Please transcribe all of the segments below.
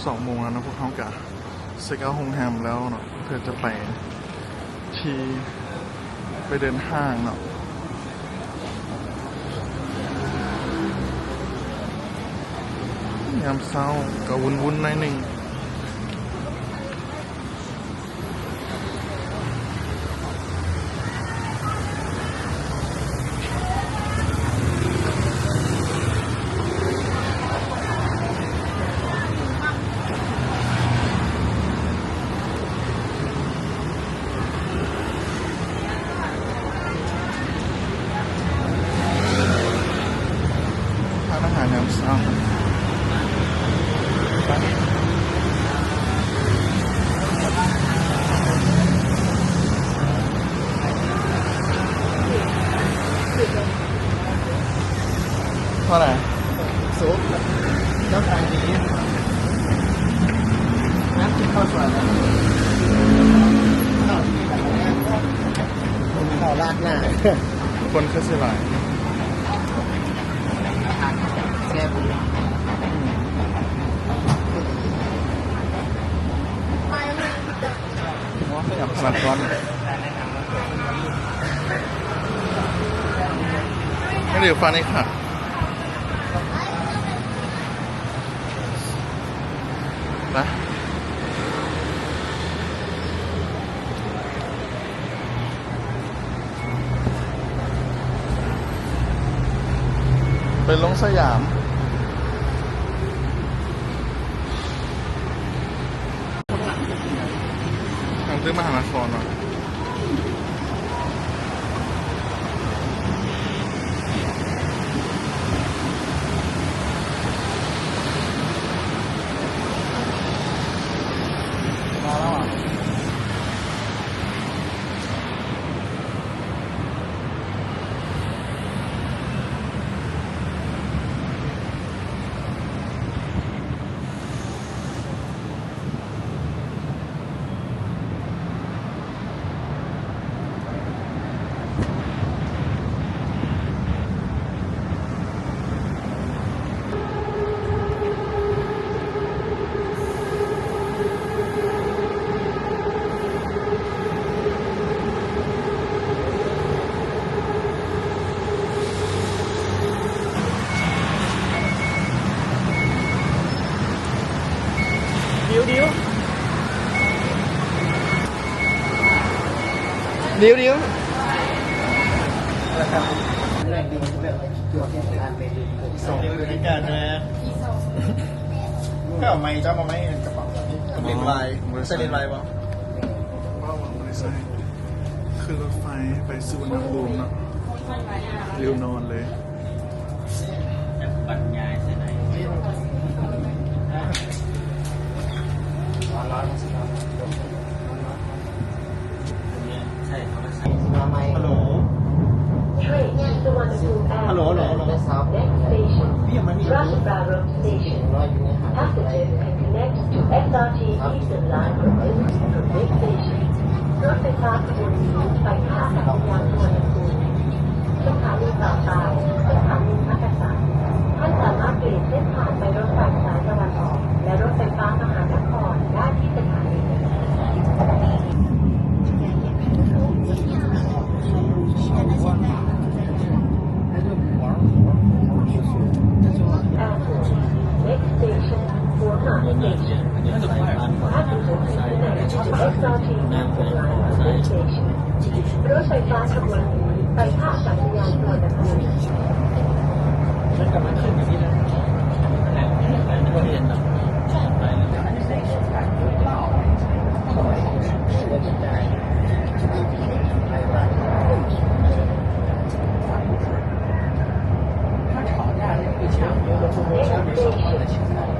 12โมงแล้วนะพวกเขากะเซกอาโฮงแฮมแล้วเนาะเพื่อจะไปที่ไปเดินห้างเนาะยามเช้าก็วุ่นๆหน่อยหนึ่ง ทานอาหารยามเช้าไปเท่าไหร่ ซุปแล้วทางนี้น้ำจิ้มข้าวสวยนะข้าวที่แบบนี้ข้าวราดหน้า คนคือสิหลายแซ่บอยากขนาดร้อนไม่เดี๋ยวฟันนี่ค่ะไป ไปลงสยาม ทางซื้อมหานครหน่อย ดิวดิวเดีเรื่องตัวเทศกาลเป็นส่งบริการใช่ไมเอาไม้จ้ามาไม้กระเป๋ากับเลนส์วายใช่เลนส์วายปะว่าหวังบริษัทคือรถไฟไปสุวรรณภูมิเนาะเร็วนอนเลย พี่ยังไม่มี Rajabara Station. รออยู่นะครับ Passengers can connect to SRT Eastern Line from this from this station. รถไฟฟ้าขบวนนี้ไปท่าอากาศยานสุวรรณภูมิสถานีต่อไปสถานีมักกะสันท่านสามารถเปลี่ยนเส้นทางไปรถไฟสายตะวันออก และรถไฟฟ้ามหานครได้ที่สถานี Airport. Next station, Wuhan Station. Passengers can connect to SRT Eastern Line from this station. รถไฟฟ้าขบวนนี้ไปท่าอากาศยานสุวรรณภูมิ ฉันกำลังขึ้นอยู่ที่นั่นเรียนเนาะไปแล้ว Next station,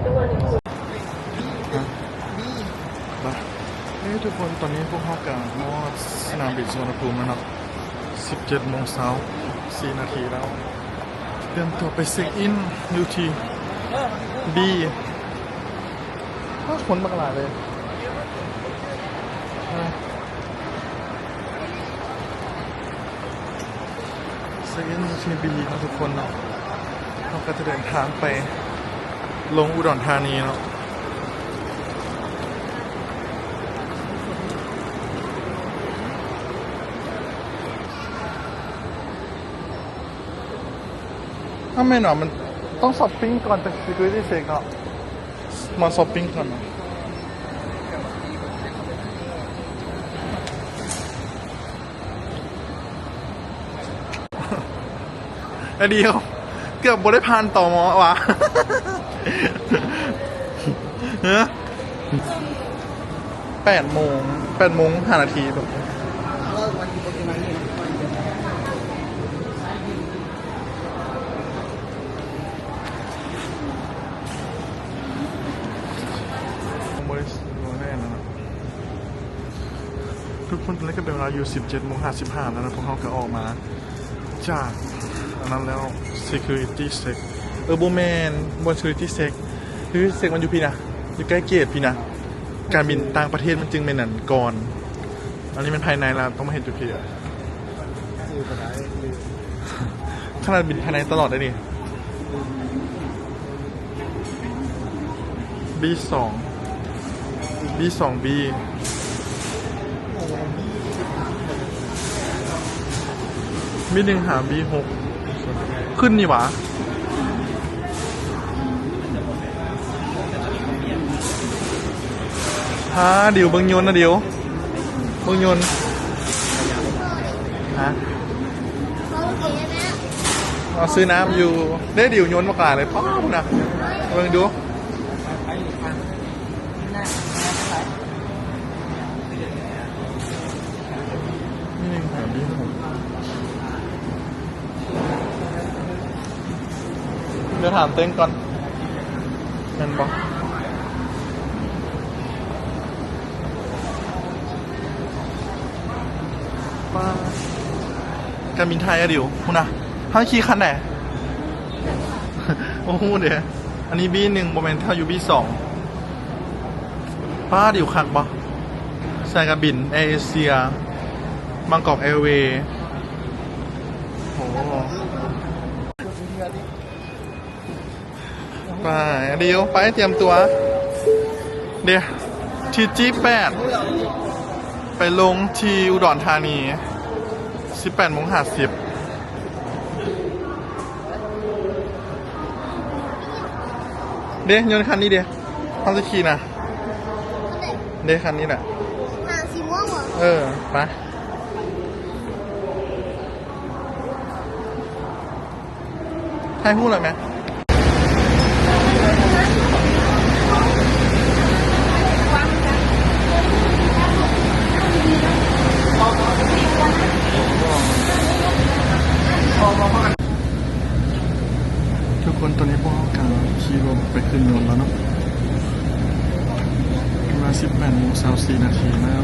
สุวรรณภูมิ ไปเฮ้ยทุกคน ตอนนี้พวกเขากลังมสนามบินสุวรรณภูมิแล้วเนาะ17โมงเช้า4นาทีแล้วเตรียมตัวไปเช็คอินอยู่ที่บีถ้าคนมากหลายเลยเช็คอินอยู่ที่บีนะทุกคนเนาะเราก็จะเดินทางไปลงอุดรธานีเนาะ ถ้าไม่หนอมันต้องช้อปปิ้งก่อนแต่ security check เนาะมาช้อปปิ้งก่อนเนาะเดียวเกือบบได้ผ่านต่อหมอวะเฮ้แปดโมงแปดโมงห้านาทีแบบริสุทธิ์แน่นะ ทุกคนตอนนี้ก็เป็นเวลาอยู่ 17โมง55แล้วนะพวกเขาก็ออกมา จากอันนั้นแล้ว security check เออโบแมนบน security check security check มันอยู่พี่นะอยู่ใกล้เกตพี่นะการบินต่างประเทศมันจึงเป็นหนันก่อน อันนี้มันภายในแล้วต้องมาเห็นจุดพี่อะขนาดบินภายในตลอดได้นี่ B สอง B สอง B มีหนึ่งหา B หกขึ้นนี่หวะฮะเดี๋ยวเบิงยนต์นะเดี๋ยวเบิงยนต์ฮะเอาซื้อน้ำอยู่ได้เดี๋ยวยนต์มากลาเลยป้าวนะเบิงดู นี่หนึ่งหา B หกเดี๋ยว ถามเต้งก่อนเห็นบอกป้าการบินไทยอะดี๋ยวคุณอะห้าขี่คันไหนโอ้โหเดี๋ยวอันนี้บีหนึ่งโมเมนต์เท่าอยู่บีสองป้าดี๋ยวขักบ่สายการบินเอเชียบางกอกแอร์เวย์โอ้ ไปเดี๋ยวไปเตรียมตัว เดี๋ยวทีจีแปดไปลงที่อุดรธานีสิบแปดโมงห้าสิบเดี๋ยวยนต์คันนี้เดี๋ยวเขาจะขี่นะเดี๋ยวคันนี้แหละหางสีม่วงเหรอ เออ ไป ให้พูดเลยไหม ทุกคนตอนนี้พวกเขากำลังขี่รถไปขึ้นยนต์แล้วเนาะเวลา18โมง24นาทีแล้ว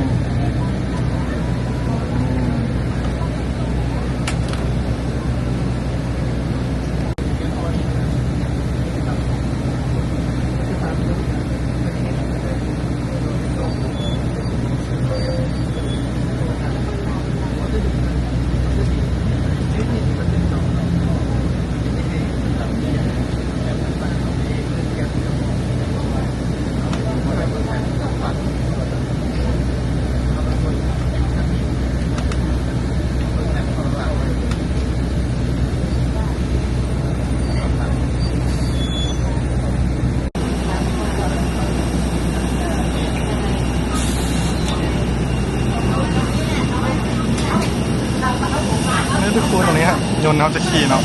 นต์เขาจะขี่เนาะ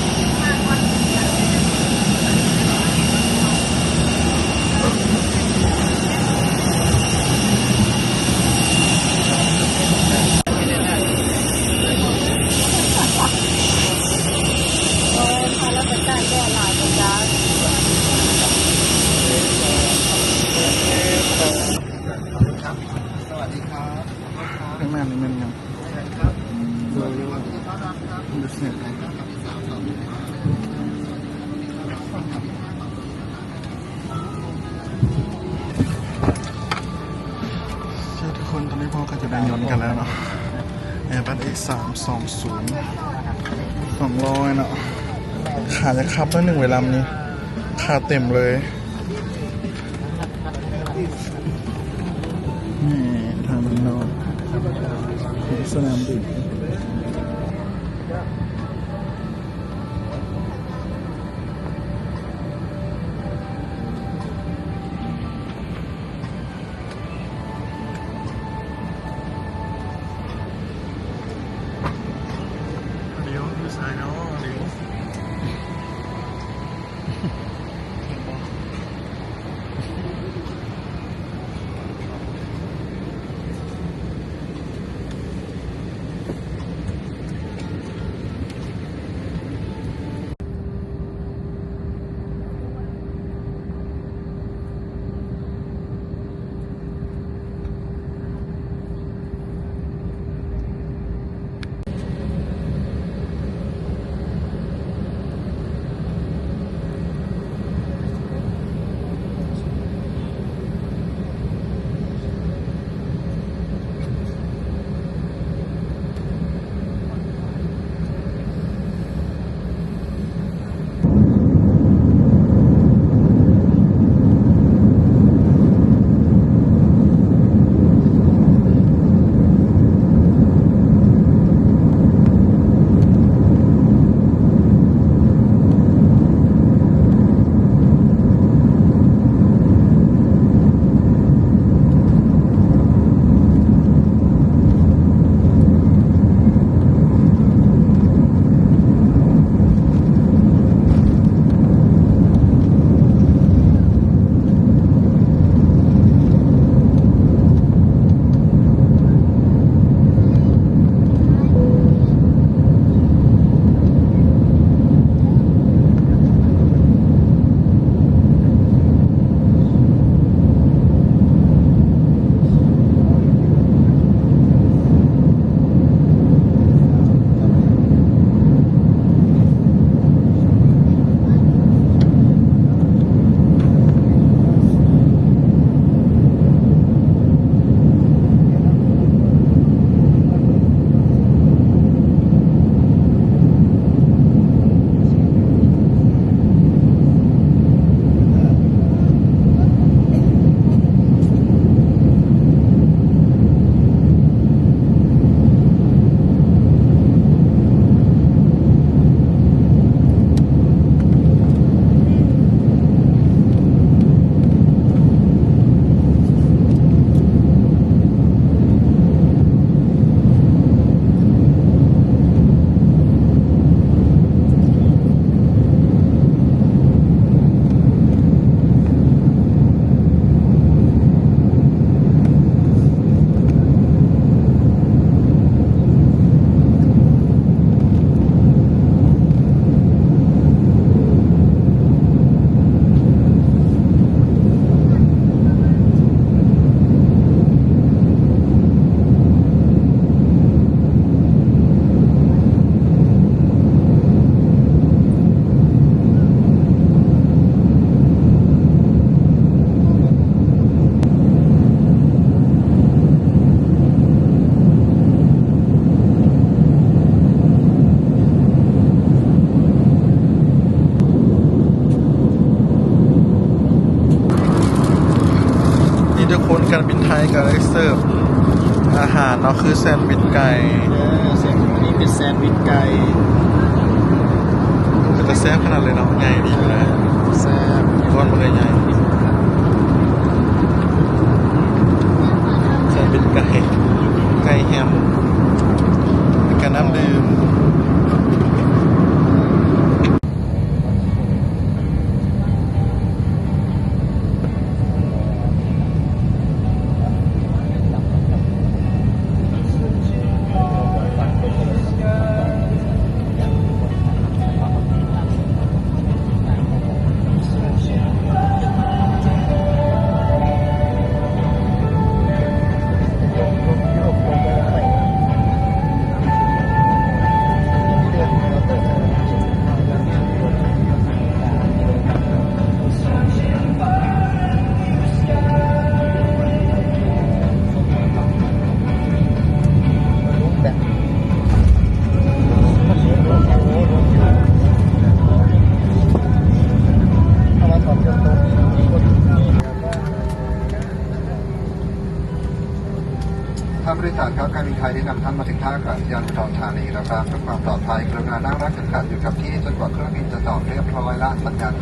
ข้างหน้านี่มันยัง ทุกคนตอนนี้พ่อก็จะได้ยนต์กันแล้วเนาะแอร์บัสเอกสามสองศูนย์สองร้อยเนาะขาจะคับแล้วหนึ่งเวลานี้ ขาเต็มเลย นี่ ทางมันนอกสนามบิน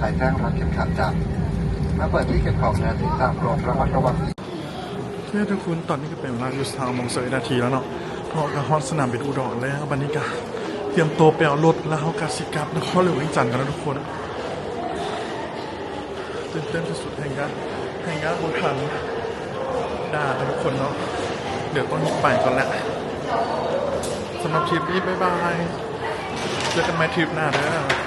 สัญญาณไฟแจ้งรักเข็มขัดจับเมื่อเปิดที่เก็บของเหนือศีรษะโปรดระมัดระวังเพื่อทุกคนตอนนี้ก็เป็นเวลาอยู่สามโมงสิบนาทีแล้วเนาะเพราะก็ฮอตสนามบินอุดรแล้ววันนี้ก็เตรียมตัวไปเอารถแล้วเขากาสิกับนครหลวงอีจันทร์กันแล้วทุกคนตื่นเต้นที่สุดแห่งยานแห่งยานบนทันด่าทุกคนเนาะเดี๋ยวต้องไปก่อนแหละสำหรับทริปนี้บ๊ายบายเจอกันใหม่ทริปหน้าเด้อ